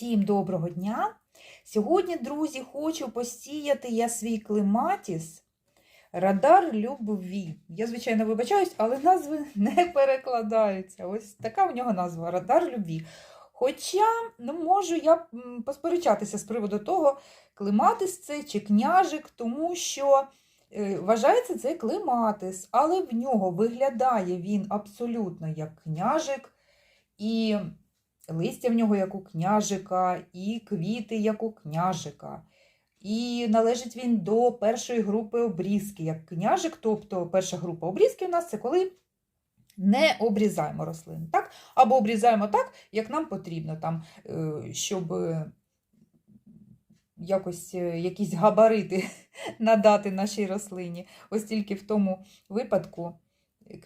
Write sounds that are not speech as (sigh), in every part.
Всім доброго дня! Сьогодні, друзі, хочу посіяти я свій клематіс Радар любві. Я, звичайно, вибачаюсь, але назви не перекладаються. Ось така в нього назва Радар любві. Хоча ну, можу я посперечатися з приводу того, клематис це чи княжик, тому що е, вважається це клематис, але в нього виглядає він абсолютно як княжик. І листя в нього як у княжика, і квіти як у княжика. І належить він до першої групи обрізки, як княжик, тобто перша група обрізки у нас це коли не обрізаємо рослин, так? Або обрізаємо так, як нам потрібно, там, е, щоб якось е, якісь габарити (laughs) надати нашій рослині. Ось тільки в тому випадку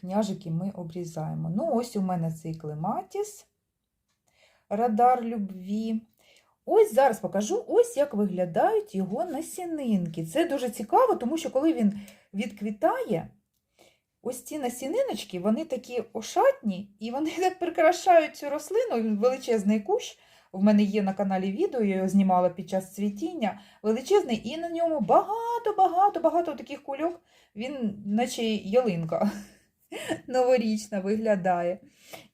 княжики ми обрізаємо. Ну, ось у мене цей клематіс радар любві. Ось зараз покажу, ось як виглядають його насінинки. Це дуже цікаво, тому що коли він відквітає, ось ці насіниночки, вони такі ошатні, і вони (laughs) так прикрашають цю рослину, величезний кущ. В мене є на каналі відео, я його знімала під час цвітіння. Величезний, і на ньому багато-багато-багато таких кульок. Він, наче ялинка (laughs) (laughs) новорічна виглядає.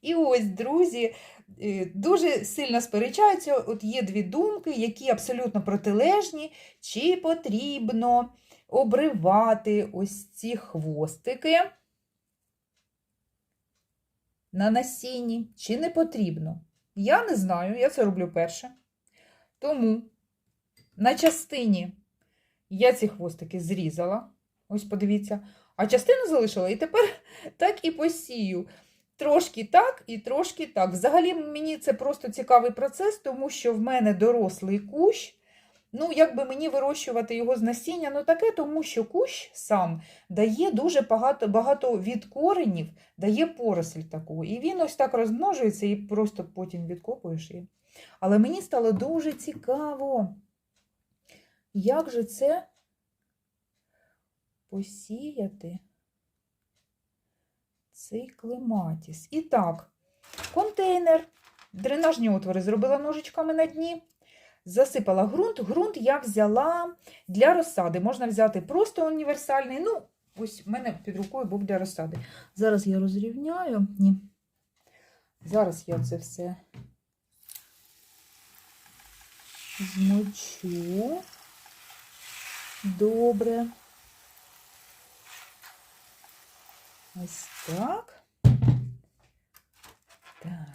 І ось, друзі, е, дуже сильно сперечаються. От є дві думки, які абсолютно протилежні, чи потрібно обривати ось ці хвостики на насінні, чи не потрібно. Я не знаю, я це роблю перше. Тому на частині я ці хвостики зрізала. Ось подивіться. А частину залишила і тепер (laughs) так і посію. Трошки так і трошки так. Взагалі мені це просто цікавий процес, тому що в мене дорослий кущ. Ну, як би мені вирощувати його з насіння, ну таке, тому що кущ сам дає дуже багато багато від коренів, дає поросль таку. І він ось так розмножується і просто потім відкопуєш її. Але мені стало дуже цікаво, як же це посіяти цей клематіс. І так, контейнер, дренажні отвори зробила ножичками на дні, засипала ґрунт. Ґрунт я взяла для розсади. Можна взяти просто універсальний. Ну, ось в мене під рукою був для розсади. Зараз я розрівняю. Ні. Зараз я це все змочу. Добре. Ось так. Так.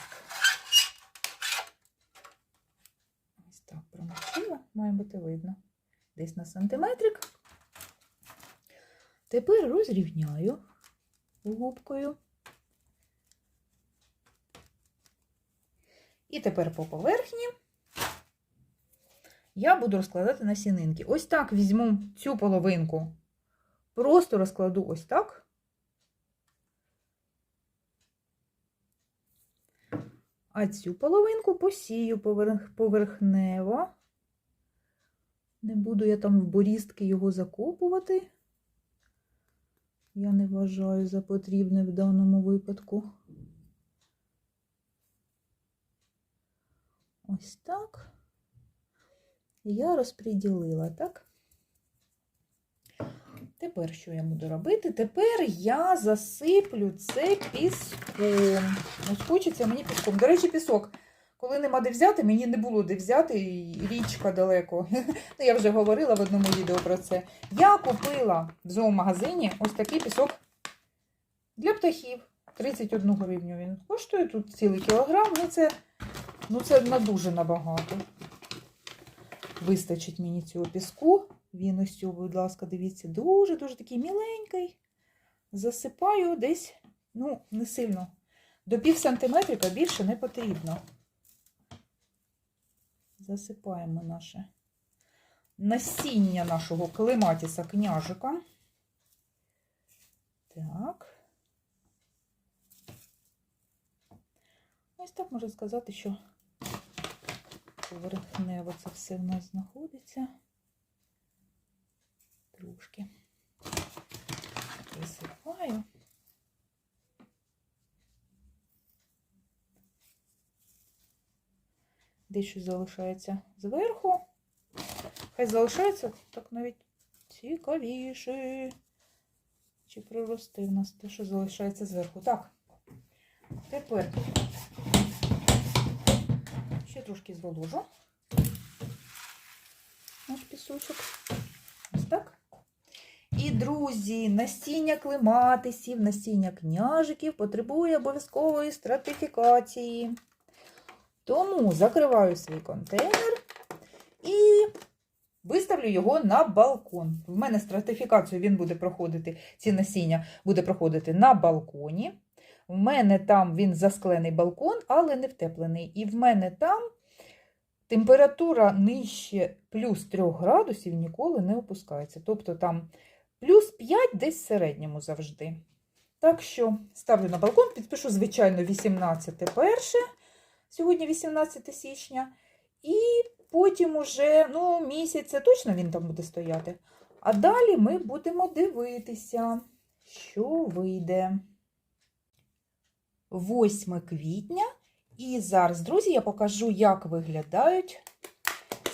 Ось так промочила, має бути видно. Десь на сантиметрик. Тепер розрівняю губкою. І тепер по поверхні я буду розкладати насінинки. Ось так візьму цю половинку. Просто розкладу ось так. А цю половинку посію поверх, поверхнево. Не буду я там в борістки його закопувати. Я не вважаю за потрібне в даному випадку. Ось так. Я розподілила, так? Тепер що я буду робити? Тепер я засиплю це піском. Ось хочеться мені піском. До речі, пісок. Коли нема де взяти, мені не було де взяти, річка далеко. (laughs) Ну, я вже говорила в одному відео про це. Я купила в зоомагазині ось такий пісок для птахів. 31 гривню він коштує тут цілий кілограм. Ну це, ну це на дуже набагато. Вистачить мені цього піску. Він ось цього, будь ласка, дивіться, дуже-дуже такий міленький. Засипаю десь, ну, не сильно. До пів сантиметрика більше не потрібно. Засипаємо наше насіння нашого клематіса княжика. Так. Ось так можна сказати, що поверхнево це все в нас знаходиться трошки висипаю. Де щось залишається зверху. Хай залишається так навіть цікавіше. Чи проросте в нас те, що залишається зверху. Так. Тепер ще трошки зволожу. Наш пісочок. Ось так. І, друзі, насіння клематисів, насіння княжиків потребує обов'язкової стратифікації. Тому закриваю свій контейнер і виставлю його на балкон. В мене стратифікацію він буде проходити, ці насіння буде проходити на балконі. В мене там він засклений балкон, але не втеплений. І в мене там температура нижче плюс 3 градусів ніколи не опускається. Тобто там плюс 5 десь в середньому завжди. Так що ставлю на балкон, підпишу, звичайно, 18 перше, сьогодні 18 січня. І потім уже ну, місяця точно він там буде стояти. А далі ми будемо дивитися, що вийде. 8 квітня. І зараз, друзі, я покажу, як виглядають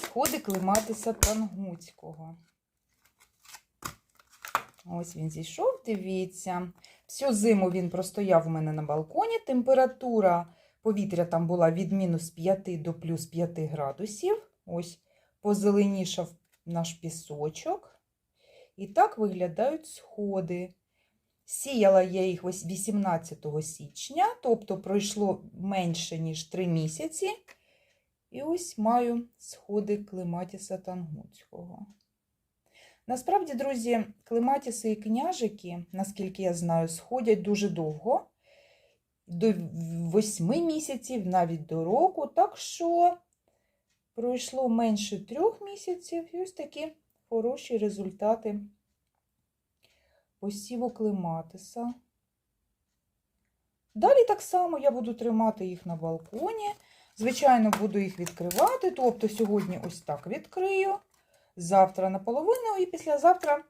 сходи клематиса тангутського. Ось він зійшов, дивіться. Всю зиму він простояв у мене на балконі. Температура повітря там була від мінус 5 до плюс 5 градусів. Ось позеленішав наш пісочок. І так виглядають сходи. Сіяла я їх ось 18 січня, тобто пройшло менше, ніж 3 місяці. І ось маю сходи клематіса тангутського. Насправді, друзі, клематіси і княжики, наскільки я знаю, сходять дуже довго, до 8 місяців, навіть до року. Так що пройшло менше 3 місяців, і ось такі хороші результати посіву клематиса. Далі так само я буду тримати їх на балконі. Звичайно, буду їх відкривати. Тобто сьогодні ось так відкрию, завтра наполовину, і післязавтра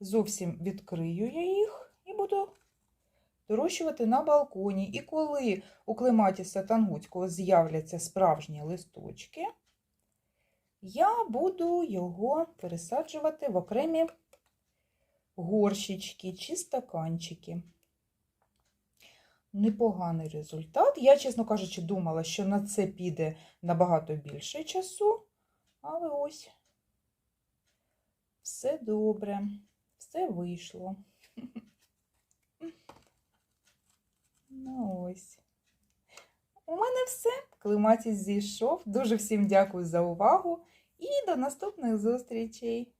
зовсім відкрию я їх і буду дорощувати на балконі. І коли у клематіса тангутського з'являться справжні листочки, я буду його пересаджувати в окремі горщички чи стаканчики. Непоганий результат. Я, чесно кажучи, думала, що на це піде набагато більше часу, але ось все добре, все вийшло. Ну ось. У мене все. Климатіс зійшов. Дуже всім дякую за увагу і до наступних зустрічей!